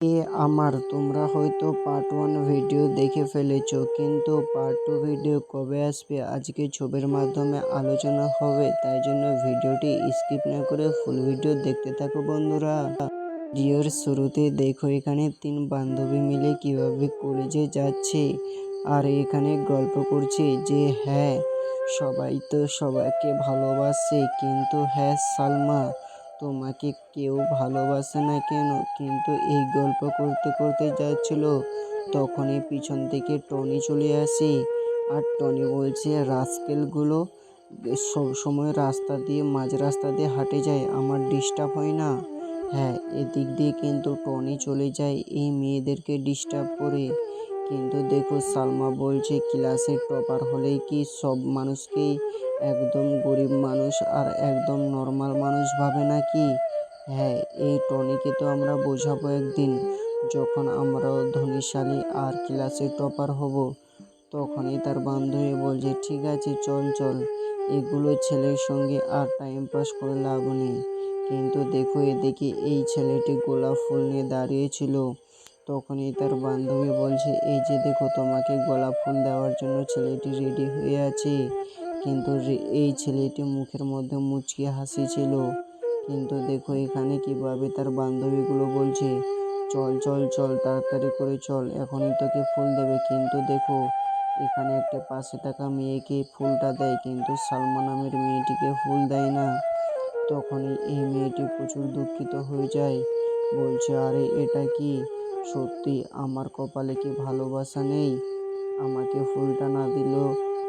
এ আমার। তোমরা হয়তো পার্ট ওয়ান ভিডিও দেখে ফেলেছো, কিন্তু পার্ট টু ভিডিও কবে আসবে? আজকে ছবির মাধ্যমে আলোচনা হবে, তাই জন্য ভিডিওটি স্কিপ না করে ফুল ভিডিও দেখতে থাকো বন্ধুরা। ভিডিওর শুরুতে দেখো এখানে তিন বান্ধবী মিলে কীভাবে কলেজে যাচ্ছে, আর এখানে গল্প করছে যে হ্যাঁ সবাই তো সবাইকে ভালোবাসে, কিন্তু হ্যাঁ সালমা তোমাকে কেউ ভালোবাসে না কেন? কিন্তু এই গল্প করতে করতে যাচ্ছিল, তখনই পিছন থেকে টনি চলে আসে। আর টনি বলছে, রাস্কেলগুলো সব সময় রাস্তা দিয়ে, মাঝ রাস্তা দিয়ে হাঁটে যায়, আমার ডিস্টার্ব হয় না? হ্যাঁ এদিক দিয়ে কিন্তু টনি চলে যায়, এই মেয়েদেরকে ডিস্টার্ব করে। কিন্তু দেখো, সালমা বলছে, ক্লাসে টপার হলেই কি সব মানুষকেই একদম গরিব মানুষ আর একদম নর্মাল মানুষ ভাবে নাকি? হ্যাঁ এই টনিকে তো আমরা বোঝাবো একদিন। যখন আমরাও ধনীশালী আর ক্লাসে টপার হব, তখনই তার বান্ধবী বলছে, ঠিক আছে, চল চল। এগুলো ছেলের সঙ্গে আর টাইম পাস করে লাভ নেই। কিন্তু দেখো, এদিকে এই ছেলেটি গোলাপ ফুল নিয়ে দাঁড়িয়েছিল তখনই তার বান্ধবী বলছে, এই যে দেখো, তোমাকে গোলাপ ফুল দেওয়ার জন্য ছেলেটি রেডি হয়ে আছে। কিন্তু এই ছেলেটি মুখের মধ্যে মুচকি হাসি ছিল। কিন্তু দেখো, এখানে কীভাবে তার বান্ধবীগুলো বলছে, চল চল চল, তাড়াতাড়ি করে চল, এখনই তোকে ফুল দেবে। কিন্তু দেখো, এখানে একটা পাশে থাকা মেয়েকে ফুলটা দেয়, কিন্তু সালমা নামের মেয়েটিকে ফুল দেয় না। তখনই এই মেয়েটি প্রচুর দুঃখিত হয়ে যায়, বলছে, আরে, এটা কি? সত্যি আমার কপালে কি ভালোবাসা নেই? আমাকে ফুলটা না দিলেও,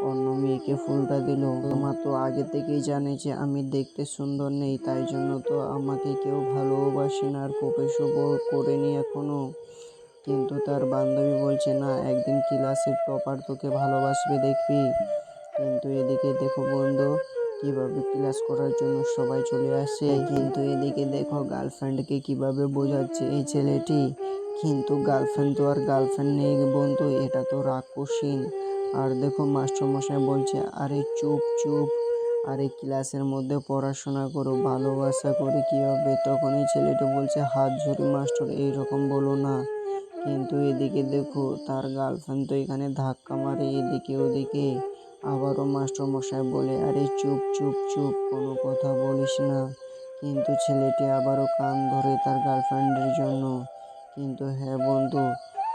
অন্য মেয়েকে ফুলটা দিল তোমার তো আগে থেকেই জানে যে আমি দেখতে সুন্দর নেই, তাই জন্য তো আমাকে কেউ ভালোবাসে না আর প্রপোজও করেনি এখনও। কিন্তু তার বান্ধবী বলছে, না, একদিন ক্লাসের টপার তোকে ভালোবাসবে দেখবি। কিন্তু এদিকে দেখো বন্ধু কীভাবে ক্লাস করার জন্য সবাই চলে আসে, কিন্তু এদিকে দেখো গার্লফ্রেন্ডকে কীভাবে বোঝাচ্ছে এই ছেলেটি। কিন্তু গার্লফ্রেন্ড তো আর গার্লফ্রেন্ড নেই বন্ধু, এটা তো রাক্ষসীন। আর দেখো মাস্টারমশাই বলছে, আরে চুপ চুপ। আরে ক্লাসের মধ্যে পড়াশোনা করো, ভালোবাসা করে কী হবে? তখনই ছেলেটা বলছে, হাত ঝুড়ি মাস্টার, এইরকম বলো না। কিন্তু এদিকে দেখো তার গার্লফ্রেন্ড তো এখানে ধাক্কা মারে, এদিকে ওদিকে। আবারও মাস্টারমশাই বলে, আরে চুপ চুপ চুপ, কোনো কথা বলিস না। কিন্তু ছেলেটি আবারও কান ধরে তার গার্লফ্রেন্ডের জন্য। কিন্তু হ্যাঁ বন্ধু,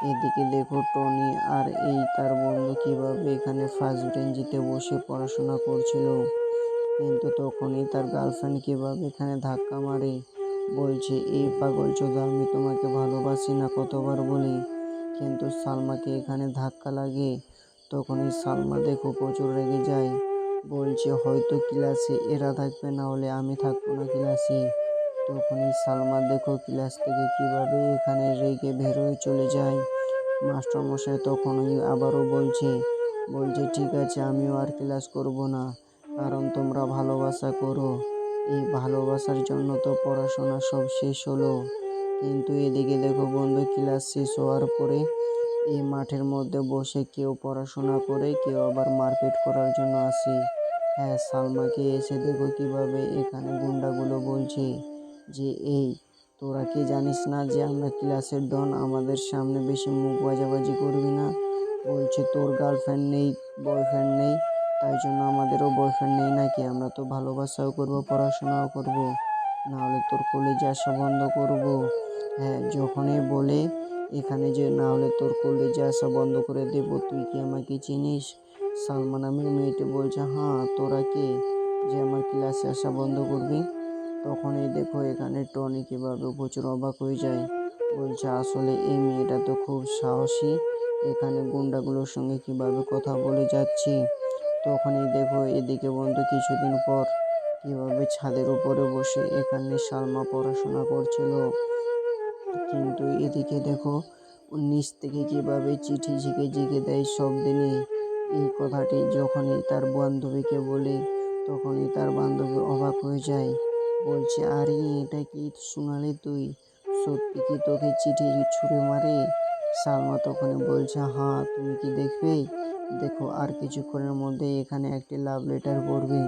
এদিকে দেখো টনি আর এই তার বন্ধু কীভাবে এখানে ফার্স্ট বেঞ্চিতে বসে পড়াশোনা করছিল। কিন্তু তখনই তার গার্লফ্রেন্ড কীভাবে এখানে ধাক্কা মারে। বলছে, এই পাগল চোদা, আমি তোমাকে ভালোবাসি না কতবার বলি। কিন্তু সালমাকে এখানে ধাক্কা লাগে। তখনই সালমা দেখো প্রচুর রেগে যায়। বলছে, হয়তো ক্লাসে এরা থাকবে, না হলে আমি থাকব না ক্লাসে। তখনই সালমা দেখো ক্লাস থেকে কীভাবে এখানে রেগে বেরোয় চলে যায়। মাস্টারমশাই তখনই আবারও বলছে বলছে, ঠিক আছে, আমিও আর ক্লাস করব না, কারণ তোমরা ভালোবাসা করো। এই ভালোবাসার জন্য তো পড়াশোনা সব শেষ হলো। কিন্তু এদিকে দেখো বন্ধু, ক্লাস শেষ হওয়ার পরে এই মাঠের মধ্যে বসে কেউ পড়াশোনা করে, কেউ আবার মারপিট করার জন্য আসে। হ্যাঁ সালমাকে এসে দেখো কীভাবে এখানে গুন্ডাগুলো বলছে যে, এই, তোরা কি জানিস না যে আমরা ক্লাসের ডন? আমাদের সামনে বেশি মুখ বাজাবাজি করবি না? বলছে, তোর গার্লফ্রেন্ড নেই বয়ফ্রেন্ড নেই, তাই জন্য আমাদেরও বয়ফ্রেন্ড নেই নাকি? আমরা তো ভালোবাসাও করব, পড়াশোনাও করব। নাহলে তোর কলেজে আসা বন্ধ করব। হ্যাঁ যখনই বলে এখানে যে না হলে তোর কলেজে আসা বন্ধ করে দেব, তুই কি আমাকে চিনিস? সালমান আমির মেয়েটি বলছে হ্যাঁ তোরা কে যে আমার ক্লাসে আসা বন্ধ করবি? তখনই দেখো এখানে টনি কীভাবে প্রচুর অবাক হয়ে যায়। বলছে, আসলে এই মেয়েটা তো খুব সাহসী। এখানে গুন্ডাগুলোর সঙ্গে কীভাবে কথা বলে যাচ্ছি? তখনই দেখো এদিকে বন্ধু কিছুদিন পর কীভাবে ছাদের উপরে বসে এখানে সালমা পড়াশোনা করছিল। কিন্তু এদিকে দেখো নিচ থেকে কীভাবে চিঠি ঝিকে ঝিকে দেয় সব দিনে। এই কথাটি যখনই তার বান্ধবীকে বলে, তখনই তার বান্ধবী অবাক হয়ে যায়। বলছে, আরে, এটা কি শোনালি তুই? সত্যি কি তোকে চিঠি ছুঁড়ে মারে? সালমা তখন বলছে হ্যাঁ তুমি কি দেখবে? দেখো, আর কিছুক্ষণের মধ্যে এখানে একটি লাভ লেটার পড়বে।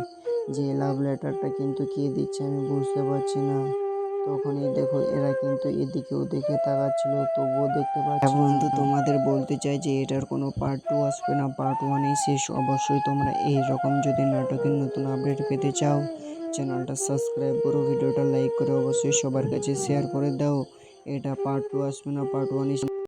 যে লাভ লেটারটা কিন্তু কে দিচ্ছে আমি বুঝতে পারছি না। তখনই দেখো এরা কিন্তু এদিকে ওদিকে তাকাচ্ছিল তবুও দেখতে পাচ্ছি বন্ধু তোমাদের বলতে চাই যে এটার কোনো পার্ট টু আসবে না পার্ট ওয়ানেই শেষ। অবশ্যই তোমরা এই রকম যদি নাটকের নতুন আপডেট পেতে চাও চ্যানেলটা সাবস্ক্রাইব করো ভিডিওটা লাইক করে অবশ্যই সবার কাছে শেয়ার করে দাও। এটা পার্ট টু আসবে না পার্ট ওয়ানই